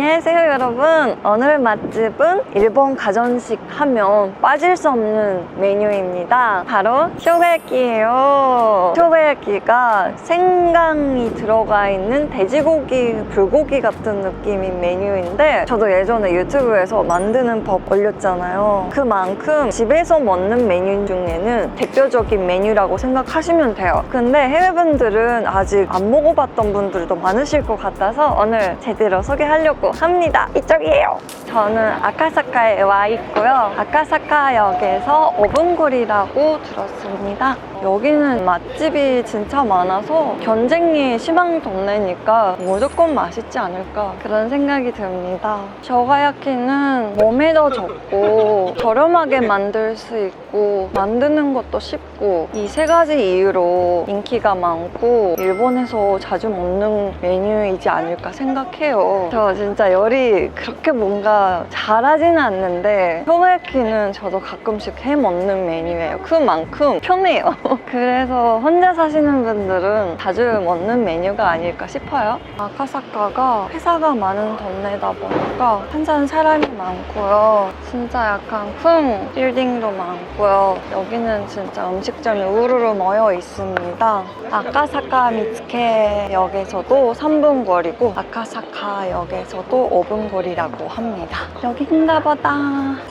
안녕하세요 여러분 오늘 맛집은 일본 가전식 하면 빠질 수 없는 메뉴입니다. 바로 쇼가야끼예요. 쇼가야끼가 생강이 들어가 있는 돼지고기 불고기 같은 느낌인 메뉴인데 저도 예전에 유튜브에서 만드는 법 올렸잖아요. 그만큼 집에서 먹는 메뉴 중에는 대표적인 메뉴라고 생각하시면 돼요. 근데 해외분들은 아직 안 먹어봤던 분들도 많으실 것 같아서 오늘 제대로 소개하려고 합니다. 이쪽이에요. 저는 아카사카에 와 있고요. 아카사카역에서 오븐거리라고 들었습니다. 여기는 맛집이 진짜 많아서 경쟁이 심한 동네니까 무조건 맛있지 않을까 그런 생각이 듭니다. 셔가야키는 몸에 더 적고 저렴하게 만들 수 있고 만드는 것도 쉽고 이 세 가지 이유로 인기가 많고 일본에서 자주 먹는 메뉴이지 않을까 생각해요. 저 진짜 요리 그렇게 뭔가 잘하지는 않는데 셔가야키는 저도 가끔씩 해 먹는 메뉴예요. 그만큼 편해요. 그래서 혼자 사시는 분들은 자주 먹는 메뉴가 아닐까 싶어요. 아카사카가 회사가 많은 동네다 보니까 항상 사람이 많고요. 진짜 약간 큰 빌딩도 많고요. 여기는 진짜 음식점이 우르르 모여 있습니다. 아카사카 미츠케 역에서도 3분 거리고 아카사카 역에서도 5분 거리라고 합니다. 여기인가 보다.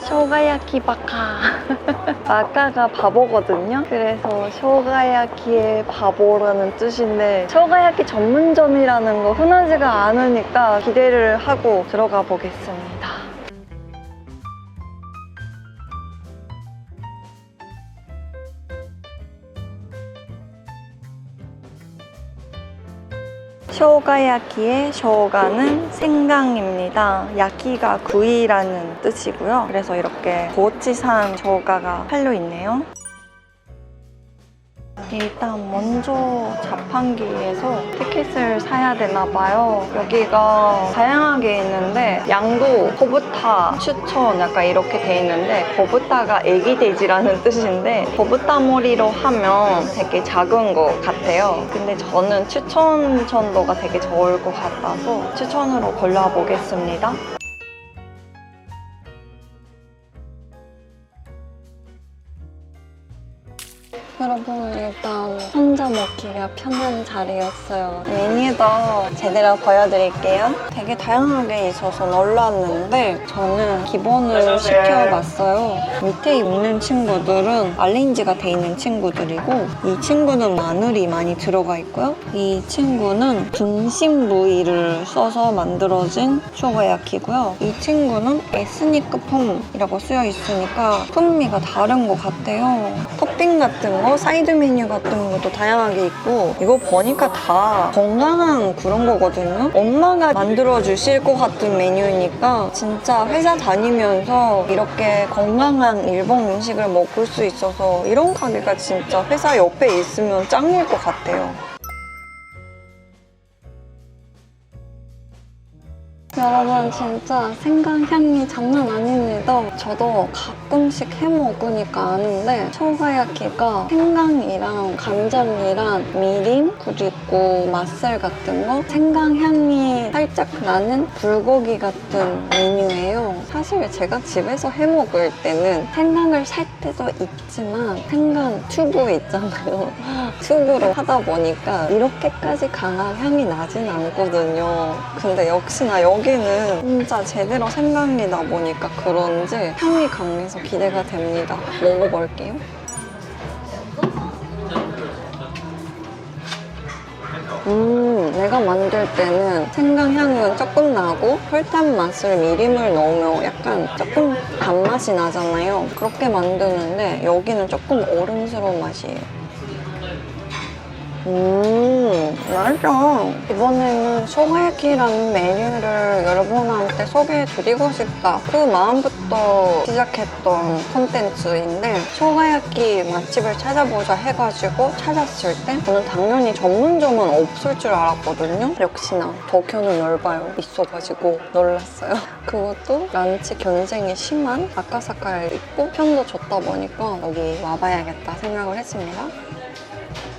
쇼가야키 바카. 바카가 바보거든요. 그래서 쇼가야키의 바보라는 뜻인데 쇼가야키 전문점이라는 거 흔하지가 않으니까 기대를 하고 들어가 보겠습니다. 쇼가야키의 쇼가는 생강입니다. 야키가 구이라는 뜻이고요. 그래서 이렇게 고치산 쇼가가 팔려 있네요. 일단 먼저 자판기에서 티켓을 사야 되나 봐요. 여기가 다양하게 있는데 양도 거부타 추천 약간 이렇게 돼 있는데 거부타가 애기 돼지라는 뜻인데 거부타 머리로 하면 되게 작은 것 같아요. 근데 저는 추천 정도가 되게 적을 것 같아서 추천으로 골라보겠습니다. 여러분 일단 혼자 먹기가 편한 자리였어요. 메뉴도 제대로 보여드릴게요. 되게 다양하게 있어서 놀랐는데 저는 기본을 시켜봤어요. 밑에 있는 친구들은 알린지가 돼 있는 친구들이고 이 친구는 마늘이 많이 들어가 있고요. 이 친구는 등심 부위를 써서 만들어진 쇼가야키고요. 이 친구는 에스니크 폼이라고 쓰여 있으니까 풍미가 다른 것 같아요. 토핑 같은 거, 사이드 메뉴 같은 것도 다양하게 있고 이거 보니까 다 건강한 그런 거거든요. 엄마가 만들어 주실 것 같은 메뉴니까 진짜 회사 다니면서 이렇게 건강한 일본 음식을 먹을 수 있어서 이런 가게가 진짜 회사 옆에 있으면 짱일 것 같아요. 여러분 진짜 생강향이 장난 아닙니다. 저도 가끔씩 해 먹으니까 아는데 쇼가야키가 생강이랑 간장이랑 미림 그리고 맛살 같은 거 생강향이 살짝 나는 불고기 같은 메뉴예요. 사실 제가 집에서 해 먹을 때는 생강을 살 때도 있지만 생강 튜브 있잖아요. 튜브로 하다 보니까 이렇게까지 강한 향이 나진 않거든요. 근데 역시나 여기 는 진짜 제대로 생강이 나 보니까 그런지 향이 강해서 기대가 됩니다. 먹어볼게요. 음, 내가 만들 때는 생강 향은 조금 나고 설탕 맛을 미림을 넣으면 약간 조금 단맛이 나잖아요. 그렇게 만드는데 여기는 조금 얼음스러운 맛이에요. 음, 맛있어. 이번에는 쇼가야키라는 메뉴를 여러분한테 소개해드리고 싶다. 그 마음부터 시작했던 콘텐츠인데 쇼가야키 맛집을 찾아보자 해가지고 찾았을 때 저는 당연히 전문점은 없을 줄 알았거든요. 역시나 도쿄는 넓어요. 있어가지고 놀랐어요. 그것도 란치 경쟁이 심한 아카사카에 있고 편도 좋다 보니까 여기 와봐야겠다 생각을 했습니다.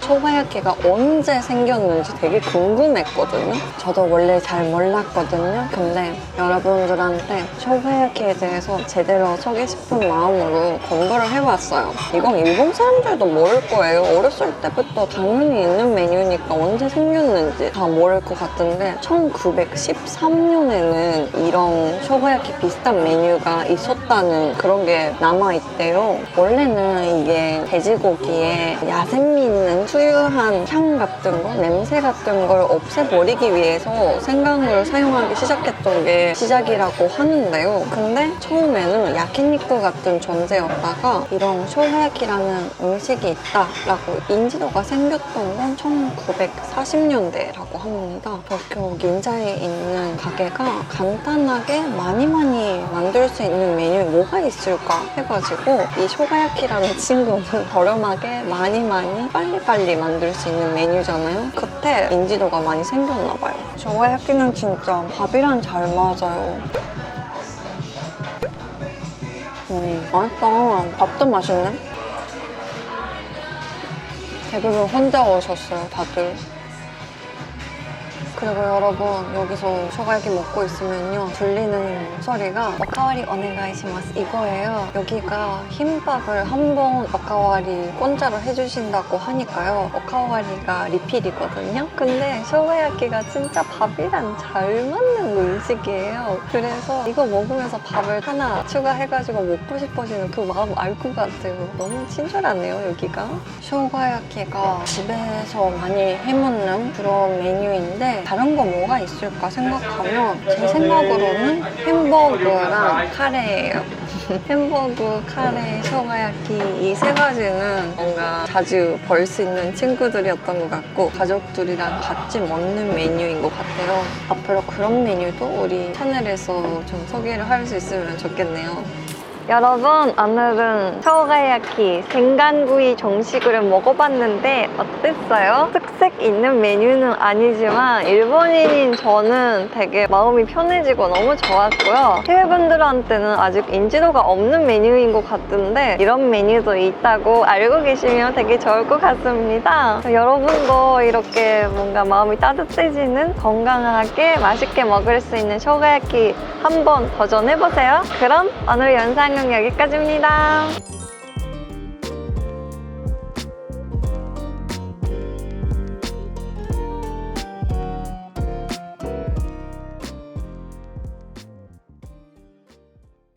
쇼가야키가 언제 생겼는지 되게 궁금했거든요. 저도 원래 잘 몰랐거든요. 근데 여러분들한테 쇼가야키에 대해서 제대로 소개 싶은 마음으로 공부를 해봤어요. 이건 일본 사람들도 모를 거예요. 어렸을 때부터 당연히 있는 메뉴니까 언제 생겼는지 다 모를 것 같은데 1913년에는 이런 쇼가야키 비슷한 메뉴가 있었다는 그런 게 남아있대요. 원래는 이게 돼지고기에 야생미 있는 수 유한 향 같은 거, 냄새 같은 걸 없애버리기 위해서 생강을 사용하기 시작했던 게 시작이라고 하는데요. 근데 처음에는 야키니쿠 같은 존재였다가 이런 쇼하야키라는 음식이 있다라고 인지도가 생겼던 건 1940년대라고 합니다. 도쿄 긴자에 있는 가게가 간단하게 많이 많이 만들 수 있는 메뉴 뭐가 있을까 해가지고 이 쇼가야키라는 친구는 저렴하게 많이 많이 빨리빨리 만들 수 있는 메뉴잖아요. 그때 인지도가 많이 생겼나 봐요. 쇼가야키는 진짜 밥이랑 잘 맞아요. 음, 맛있다. 밥도 맛있네. 대부분 혼자 오셨어요, 다들. 그리고 여러분 여기서 쇼가야키 먹고 있으면요 들리는 소리가 오카와리 오네가이시마스 이거예요. 여기가 흰밥을 한번 오카와리 공짜로 해주신다고 하니까요 오카와리가 리필이거든요. 근데 쇼가야키가 진짜 밥이랑 잘 맞는 음식이에요. 그래서 이거 먹으면서 밥을 하나 추가해가지고 먹고 싶어지는 그 마음 알 것 같아요. 너무 친절하네요 여기가. 쇼가야키가 집에서 많이 해먹는 그런 메뉴인데 다른 거 뭐가 있을까 생각하면 제 생각으로는 햄버거랑 카레예요. 햄버거, 카레, 쇼가야키 이 세 가지는 뭔가 자주 볼수 있는 친구들이었던 것 같고 가족들이랑 같이 먹는 메뉴인 것 같아요. 앞으로 그런 메뉴도 우리 채널에서 좀 소개를 할 수 있으면 좋겠네요. 여러분 오늘은 쇼가야키 생강구이 정식으로 먹어봤는데 어땠어요? 특색 있는 메뉴는 아니지만 일본인인 저는 되게 마음이 편해지고 너무 좋았고요. 해외분들한테는 아직 인지도가 없는 메뉴인 것 같은데 이런 메뉴도 있다고 알고 계시면 되게 좋을 것 같습니다. 여러분도 이렇게 뭔가 마음이 따뜻해지는 건강하게 맛있게 먹을 수 있는 쇼가야키 한번 도전해보세요. 그럼 오늘 영상은 여기까지입니다